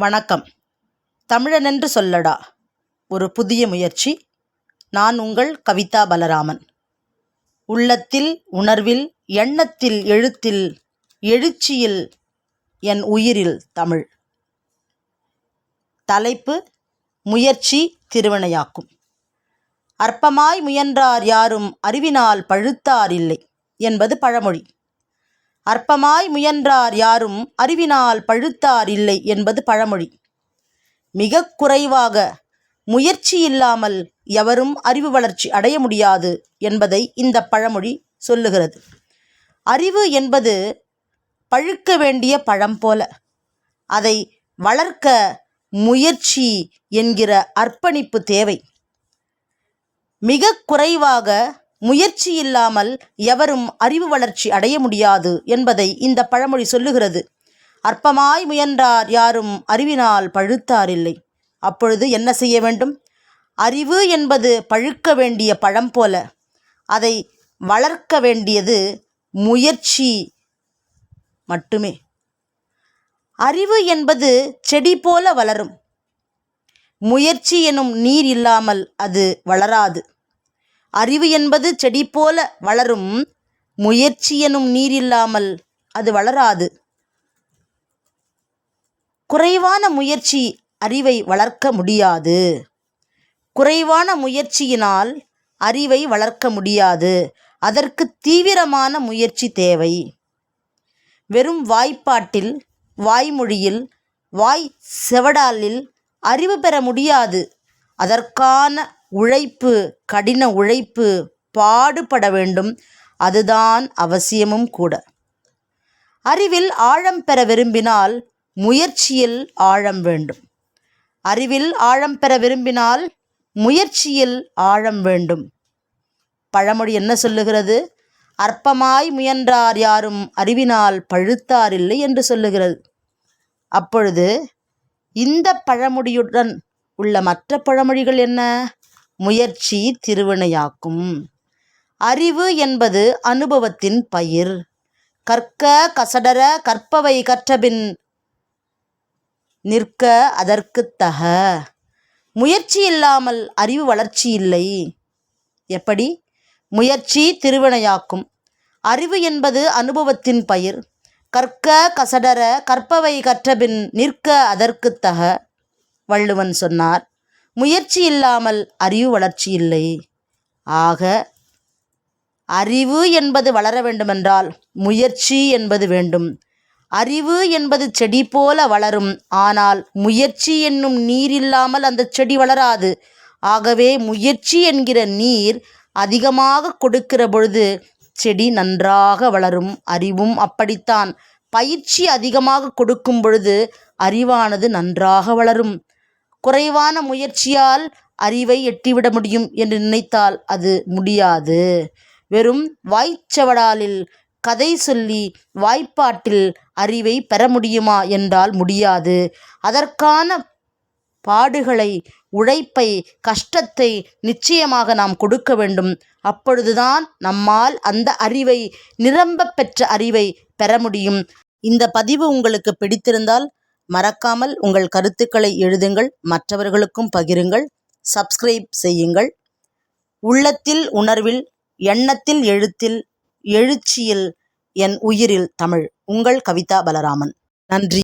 வணக்கம். தமிழனென்று சொல்லடா. ஒரு புதிய முயற்சி. நான் உங்கள் கவிதா பலராமன். உள்ளத்தில் உணர்வில் எண்ணத்தில் எழுத்தில் எழுச்சியில் என் உயிரில் தமிழ். தலைப்பு முயற்சி திருவினையாக்கும் அற்பமாய் முயன்றார் யாரும் அறிவினால் பழுத்தார் இல்லை என்பது பழமொழி. அற்பமாய் முயன்றார் யாரும் அறிவினால் பழுத்தார் இல்லை என்பது பழமொழி. மிக குறைவாக முயற்சி இல்லாமல் எவரும் அறிவு வளர்ச்சி அடைய முடியாது என்பதை இந்த பழமொழி சொல்லுகிறது. அறிவு என்பது பழுக்க வேண்டிய பழம் போல. அதை வளர்க்க முயற்சி என்கிற அர்ப்பணிப்பு தேவை. மிக குறைவாக முயற்சி இல்லாமல் எவரும் அறிவு வளர்ச்சி அடைய முடியாது என்பதை இந்த பழமொழி சொல்லுகிறது. அற்பமாய் முயன்றார் யாரும் அறிவினால் பழுத்தாரில்லை. அப்பொழுது என்ன செய்ய வேண்டும்? அறிவு என்பது பழுக்க வேண்டிய பழம் போல. அதை வளர்க்க வேண்டியது முயற்சி மட்டுமே. அறிவு என்பது செடி போல வளரும். முயற்சி எனும் நீர் இல்லாமல் அது வளராது. அறிவு என்பது செடி போல வளரும். முயற்சி எனும் நீர் இல்லாமல் அது வளராது. குறைவான முயற்சி அறிவை வளர்க்க முடியாது. குறைவான முயற்சியினால் அறிவை வளர்க்க முடியாது. அதற்கு தீவிரமான முயற்சி தேவை. வெறும் வாய்ப்பாட்டில் வாய்மொழியில் வாய் செவடாலில் அறிவு பெற முடியாது. அதற்கான உழைப்பு கடின உழைப்பு பாடுபட வேண்டும். அதுதான் அவசியமும் கூட. அறிவில் ஆழம் பெற விரும்பினால் முயற்சியில் ஆழம் வேண்டும். அறிவில் ஆழம் பெற விரும்பினால் முயற்சியில் ஆழம் வேண்டும். பழமொழி என்ன சொல்லுகிறது? அற்பமாய் முயன்றார் யாரும் அறிவினால் பழுத்தார் இல்லை என்று சொல்லுகிறது. அப்பொழுது இந்த பழமொழியுடன் உள்ள மற்ற பழமொழிகள் என்ன? முயற்சி திருவினையாக்கும். அறிவு என்பது அனுபவத்தின் பயிர். கற்க கசடர கற்பவை கற்றபின் நிற்க அதற்கு தக. முயற்சி இல்லாமல் அறிவு வளர்ச்சி இல்லை. எப்படி? முயற்சி திருவினையாக்கும். அறிவு என்பது அனுபவத்தின் பயிர். கற்க கசடர கற்பவை கற்றபின் நிற்க அதற்கு தக. வள்ளுவன் சொன்னார் முயற்சி இல்லாமல் அறிவு வளர்ச்சி இல்லை. ஆக அறிவு என்பது வளர வேண்டுமென்றால் முயற்சி என்பது வேண்டும். அறிவு என்பது செடி போல வளரும். ஆனால் முயற்சி என்னும் நீர் இல்லாமல் அந்த செடி வளராது. ஆகவே முயற்சி என்கிற நீர் அதிகமாக கொடுக்கிற பொழுது செடி நன்றாக வளரும். அறிவும் அப்படித்தான். பயிற்சி அதிகமாக கொடுக்கும் பொழுது அறிவானது நன்றாக வளரும். குறைவான முயற்சியால் அறிவை எட்டிவிட முடியும் என்று நினைத்தால் அது முடியாது. வெறும் வாய்ச்சவடாலில் கதை சொல்லி வாய்ப்பாட்டில் அறிவை பெற முடியுமா என்றால் முடியாது. அதற்கான பாடுகளை உழைப்பை கஷ்டத்தை நிச்சயமாக நாம் கொடுக்க வேண்டும். அப்பொழுதுதான் நம்மால் அந்த அறிவை நிரம்ப பெற்ற அறிவை பெற முடியும். இந்த பதிவு உங்களுக்கு பிடித்திருந்தால் மறக்காமல் உங்கள் கருத்துக்களை எழுதுங்கள் மற்றவர்களுக்கும் பகிருங்கள் சப்ஸ்கிரைப் செய்யுங்கள். உள்ளத்தில் உணர்வில் எண்ணத்தில் எழுத்தில் எழுச்சியில் என் உயிரில் தமிழ். உங்கள் கவிதா பலராமன். நன்றி.